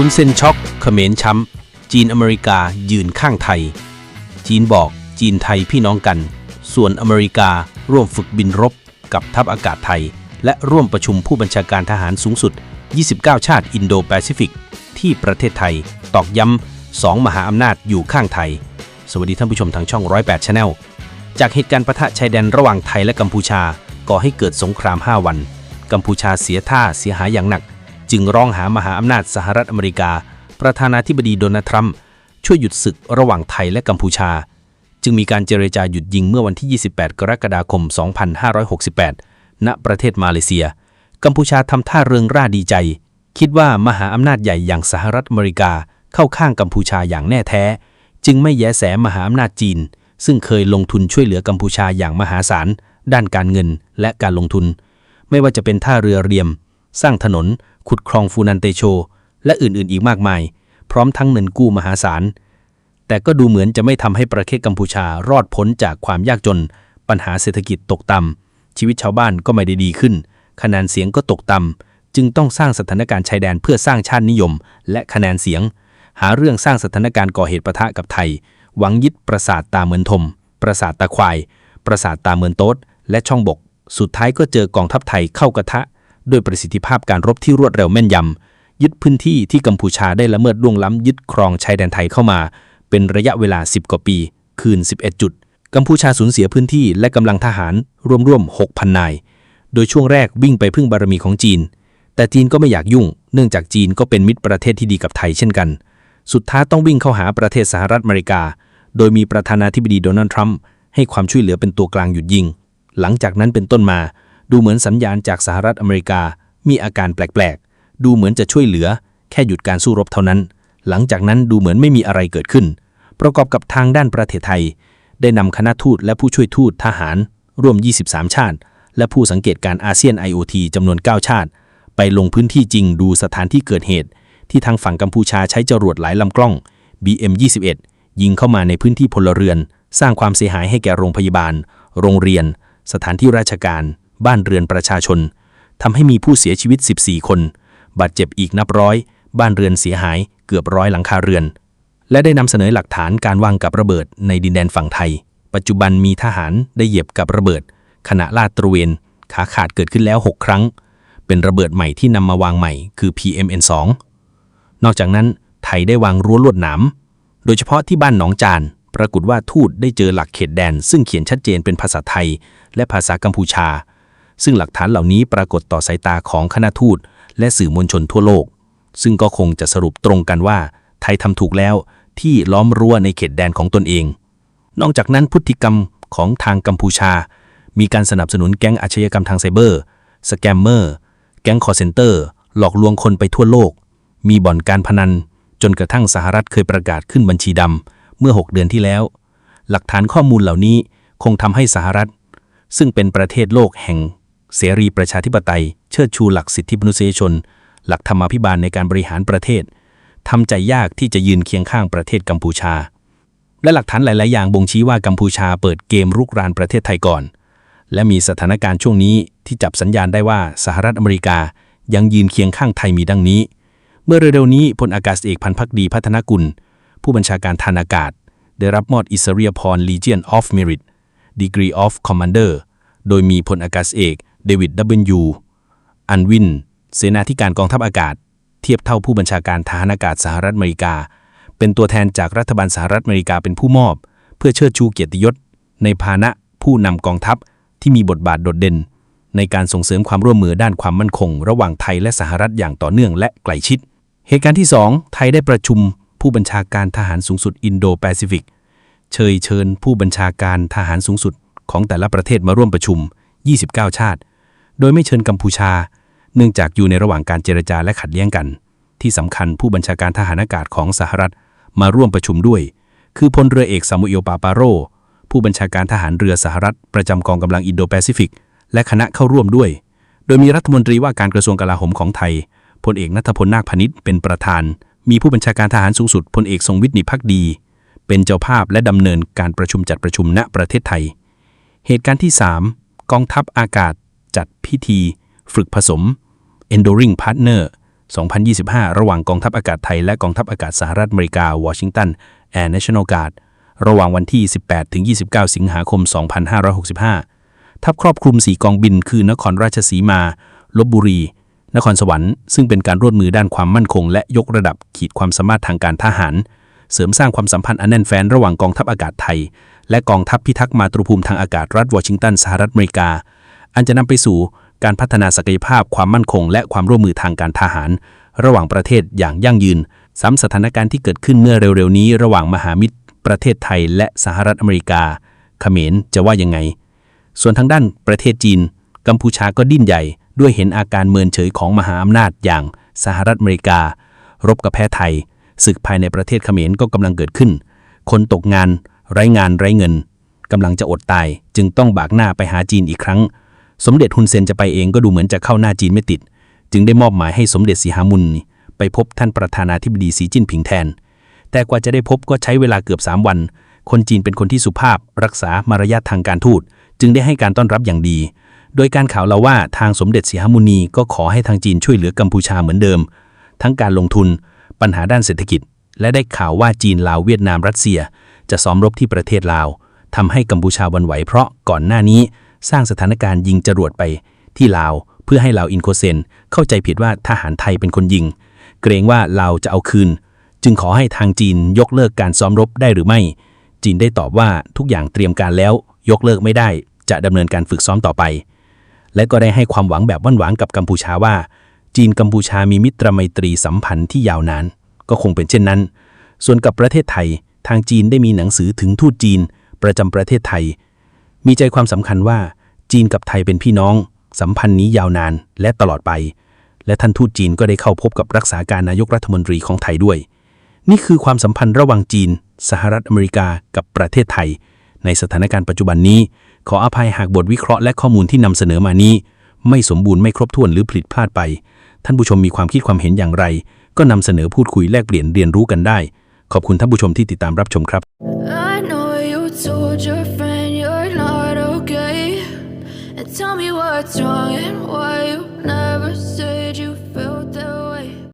คุณเซนช็อกเขมรช้ำ จีนอเมริกายืนข้างไทย จีนบอกจีนไทยพี่น้องกัน ส่วนอเมริการ่วมฝึกบินรบกับทัพอากาศไทย และร่วมประชุมผู้บัญชาการทหารสูงสุด 29 ชาติอินโดแปซิฟิก ที่ประเทศไทย ตอกย้ำสองมหาอำนาจอยู่ข้างไทย สวัสดีท่านผู้ชมทางช่อง 108 Channel จากเหตุการณ์ปะทะชายแดนระหว่างไทยและกัมพูชาก่อให้เกิดสงคราม 5 วัน กัมพูชาเสียท่าเสียหายอย่างหนัก จึงร้องหามหาอำนาจสหรัฐอเมริกา ประธานาธิบดีโดนัลด์ทรัมป์ช่วยหยุดศึกระหว่างไทยและกัมพูชา จึงมีการเจรจาหยุดยิงเมื่อวันที่ 28 กรกฎาคม 2568 ณ ประเทศมาเลเซีย กัมพูชาทำท่าเริงร่าดีใจ คิดว่ามหาอำนาจใหญ่อย่างสหรัฐอเมริกาเข้าข้างกัมพูชาอย่างแน่แท้ จึงไม่แยแสมหาอำนาจจีน ซึ่งเคยลงทุนช่วยเหลือกัมพูชาอย่างมหาศาล ด้านการเงินและการลงทุน ไม่ว่าจะเป็นท่าเรือเรียม สร้างถนน ขุดคลองฟูนันเตโช และอื่นๆ อีกมากมาย พร้อมทั้งเงินกู้มหาศาล แต่ก็ดูเหมือนจะไม่ทำให้ประเทศกัมพูชารอดพ้นจากความยากจน ปัญหาเศรษฐกิจตกต่ำชีวิตชาวบ้านก็ไม่ได้ดีขึ้น คะแนนเสียงก็ตกต่ำจึงต้องสร้างสถานการณ์ชายแดนเพื่อสร้างชาตินิยม และคะแนนเสียง หาเรื่องสร้างสถานการณ์ก่อเหตุปะทะกับไทย หวังยึดปราสาทตาเมือนทม ปราสาทตาควาย ปราสาทตาเมือนโต๊ดและช่องบก สุดท้ายก็เจอกองทัพไทยเข้ากระทะ ด้วยประสิทธิภาพการรบที่รวดเร็วแม่นยำ ยึดพื้นที่ที่กัมพูชาได้ละเมิดล่วงล้ำยึดครองชายแดนไทยเข้ามา เป็นระยะเวลา 10 กว่าปี คืน 11 จุด กัมพูชาสูญเสียพื้นที่และกำลังทหารรวมๆ 6,000 นาย โดยช่วงแรกวิ่งไปพึ่งบารมีของจีน แต่จีนก็ไม่อยากยุ่ง เนื่องจากจีนก็เป็นมิตรประเทศที่ดีกับไทยเช่นกัน สุดท้ายต้องวิ่งเข้าหาประเทศสหรัฐอเมริกา โดยมีประธานาธิบดีโดนัลด์ทรัมป์ให้ความช่วยเหลือเป็นตัวกลางหยุดยิง หลังจากนั้นเป็นต้นมา ดูเหมือนสัญญาณจากสหรัฐอเมริกา มีอาการแปลกๆ ดูเหมือนจะช่วยเหลือ แค่หยุดการสู้รบเท่านั้น หลังจากนั้นดูเหมือนไม่มีอะไรเกิดขึ้น ประกอบกับทางด้านประเทศไทย ได้นำคณะทูตและผู้ช่วยทูตทหาร ร่วม 23 ชาติ และผู้สังเกตการอาเซียน IOT จำนวน 9 ชาติ ไปลงพื้นที่จริงดูสถานที่เกิดเหตุ ที่ทางฝั่งกัมพูชาใช้จรวดหลายลำกล้อง BM21 ยิงเข้ามาในพื้นที่พลเรือน สร้างความเสียหายให้แก่โรงพยาบาล โรงเรียน สถานที่ราชการ บ้านเรือนประชาชนทำให้มีผู้เสียชีวิต 14 คน บาดเจ็บอีกนับร้อย บ้านเรือนเสียหายเกือบร้อยหลังคาเรือน และได้นำเสนอหลักฐานการวางกับระเบิดในดินแดนฝั่งไทย ปัจจุบันมีทหารได้เหยียบกับระเบิด ขณะลาดตระเวนขาขาดเกิดขึ้นแล้ว 6 ครั้ง เป็นระเบิดใหม่ที่นำมาวางใหม่คือ PMN2 นอกจากนั้นไทยได้วางรั้วลวดหนามโดยเฉพาะที่บ้านหนองจานปรากฏว่าทูตได้เจอหลักเขตแดน ซึ่งเขียนชัดเจนเป็นภาษาไทย และภาษากัมพูชา ซึ่งหลักฐานเหล่านี้ปรากฏต่อสายตาของคณะทูต และสื่อมวลชนทั่วโลก ซึ่งก็คงจะสรุปตรงกันว่า ไทยทำถูกแล้วที่ล้อมรั้วในเขตแดนของตนเอง นอกจากนั้นพฤติกรรมของทางกัมพูชา มีการสนับสนุนแก๊งอาชญากรรมทางไซเบอร์ สแกมเมอร์ แก๊งคอร์เซนเตอร์ หลอกลวงคนไปทั่วโลก มีบ่อนการพนัน จนกระทั่งสหรัฐเคยประกาศขึ้นบัญชีดำเมื่อ 6 เดือนที่แล้ว หลักฐานข้อมูลเหล่านี้คงทำให้สหรัฐ ซึ่งเป็นประเทศโลกแห่ง เสรีประชาธิปไตย เชิดชูหลักสิทธิมนุษยชน หลักธรรมาภิบาลในการบริหารประเทศทำใจยากที่จะยืนเคียงข้างประเทศกัมพูชา และหลักฐานหลาย ๆ อย่างบ่งชี้ว่ากัมพูชาเปิดเกมรุกรานประเทศไทยก่อน และมีสถานการณ์ช่วงนี้ที่จับสัญญาณได้ว่าสหรัฐอเมริกายังยืนเคียงข้างไทยมีดังนี้ เมื่อเร็วๆนี้พลอากาศเอกพันพักดีพัฒนกุล ผู้บัญชาการทานอากาศ ได้รับมอบอิสริยพร Legion of Merit Degree of Commander โดยมีพลอากาศเอก เดวิด W อันวิน เสนาธิการกองทัพอากาศ เทียบเท่าผู้บัญชาการทหารอากาศสหรัฐอเมริกา เป็นตัวแทนจากรัฐบาลสหรัฐอเมริกาเป็นผู้มอบ เพื่อเชิดชูเกียรติยศ ในฐานะผู้นำกองทัพที่มีบทบาทโดดเด่น ในการส่งเสริมความร่วมมือด้านความมั่นคง ระหว่างไทยและสหรัฐอย่างต่อเนื่องและใกล้ชิด เหตุการณ์ที่ 2 ไทยได้ประชุมผู้บัญชาการทหารสูงสุดอินโดแปซิฟิกเชิญเชิญผู้บัญชาการทหารสูงสุดของแต่ละประเทศมาร่วมประชุม 29 ชาติ โดยไม่เชิญกัมพูชา เนื่องจากอยู่ในระหว่างการเจรจาและขัดแย้งกัน ที่สำคัญผู้บัญชาการทหารอากาศของสหรัฐมาร่วมประชุมด้วย คือพลเรือเอกซามูเอลปาปาโร ผู้บัญชาการทหารเรือสหรัฐ ประจำกองกำลังอินโดแปซิฟิก และคณะเข้าร่วมด้วย โดยมีรัฐมนตรีว่าการกระทรวงกลาโหมของไทยพลเอกนัทพลนาคพนิษฐ์เป็นประธาน มีผู้บัญชาการทหารสูงสุดพลเอกทรงวิทย์นิพักดี เป็นเจ้าภาพและดำเนินการประชุมจัดประชุมณประเทศไทย เหตุการณ์ที่ 3 กองทัพอากาศ จัดพิธีฝึกผสม Enduring Partner 2025 ระหว่างกองทัพอากาศไทยและกองทัพอากาศสหรัฐอเมริกาวอชิงตัน Air National Guard ระหว่างวันที่ 18 ถึง 29 สิงหาคม 2565 ทัพครอบคลุม 4 กองบิน คือนครราชสีมา ลบบุรี นครสวรรค์ ซึ่งเป็นการร่วมมือด้านความมั่นคง และยกระดับขีดความสามารถทางการทหาร เสริมสร้างความสัมพันธ์อันแน่นแฟ้นระหว่างกองทัพอากาศไทย และกองทัพพิทักษ์มาตุภูมิทางอากาศรัฐวอชิงตันสหรัฐอเมริกา อันจะนำไปสู่การพัฒนาศักยภาพความมั่นคง และความร่วมมือทางการทหาร ระหว่างประเทศอย่างยั่งยืน ซ้ำสถานการณ์ที่เกิดขึ้นเมื่อเร็วๆ นี้ระหว่างมหามิตร ประเทศไทย และสหรัฐอเมริกา เขมรจะว่ายังไง ส่วนทางด้านประเทศจีน กัมพูชาก็ดิ้นใหญ่ ด้วยเห็นอาการเมินเฉยของมหาอำนาจอย่างสหรัฐอเมริกา รบกับแพ้ไทย ศึกภายในประเทศเขมรก็กำลังเกิดขึ้น คนตกงาน ไร้งานไร้เงินกำลังจะอดตาย จึงต้องบากหน้าไปหาจีนอีกครั้ง สมเด็จฮุนเซนจะไปเองก็ดูเหมือนจะเข้าหน้าจีนไม่ติด จึงได้มอบหมายให้สมเด็จสีหามุนไปพบท่านประธานาธิบดีสีจิ้นผิงแทน แต่กว่าจะได้พบก็ใช้เวลาเกือบ 3 วัน คนจีนเป็นคนที่สุภาพ รักษามารยาททางการทูต จึงได้ให้การต้อนรับอย่างดี โดยการข่าวเล่าว่าทางสมเด็จสีหมุนีก็ขอให้ทางจีนช่วยเหลือกัมพูชาเหมือนเดิม ทั้งการลงทุน ปัญหาด้านเศรษฐกิจ และได้ข่าวว่าจีนลาวเวียดนามรัสเซีย จะซ้อมรบที่ประเทศลาวทำให้กัมพูชาวันไหวเพราะก่อนหน้านี้ สร้างสถานการณ์ยิงจรวดไปที่ลาวเพื่อให้ลาวอินโคเซน เข้าใจผิดว่าทหารไทยเป็นคนยิง เกรงว่าลาวจะเอาคืน จึงขอให้ทางจีนยกเลิกการซ้อมรบได้หรือไม่ จีนได้ตอบว่าทุกอย่างเตรียมการแล้ว ยกเลิกไม่ได้ จะดำเนินการฝึกซ้อมต่อไป และก็ได้ให้ความหวังแบบหวานๆกับกัมพูชาว่า จีนกัมพูชามีมิตรไมตรีสัมพันธ์ที่ยาวนาน ก็คงเป็นเช่นนั้น ส่วนกับประเทศไทย ทางจีนได้มีหนังสือถึงทูตจีน ประจำประเทศไทย มีใจความสำคัญว่า จีนกับไทยเป็นพี่น้อง สัมพันธ์นี้ยาวนานและตลอดไป และท่านทูตจีนก็ได้เข้าพบกับรักษาการนายกรัฐมนตรีของไทยด้วย นี่คือความสัมพันธ์ระหว่างจีน สหรัฐอเมริกากับประเทศไทย ในสถานการณ์ปัจจุบันนี้ ขออภัยหากบทวิเคราะห์และข้อมูลที่นำเสนอมานี้ ไม่สมบูรณ์ไม่ครบถ้วนหรือผิดพลาดไป ท่านผู้ชมมีความคิดความเห็นอย่างไร ก็นำเสนอพูดคุยแลกเปลี่ยนเรียนรู้กันได้ ขอบคุณท่านผู้ชมที่ติดตามรับชมครับ what's wrong and why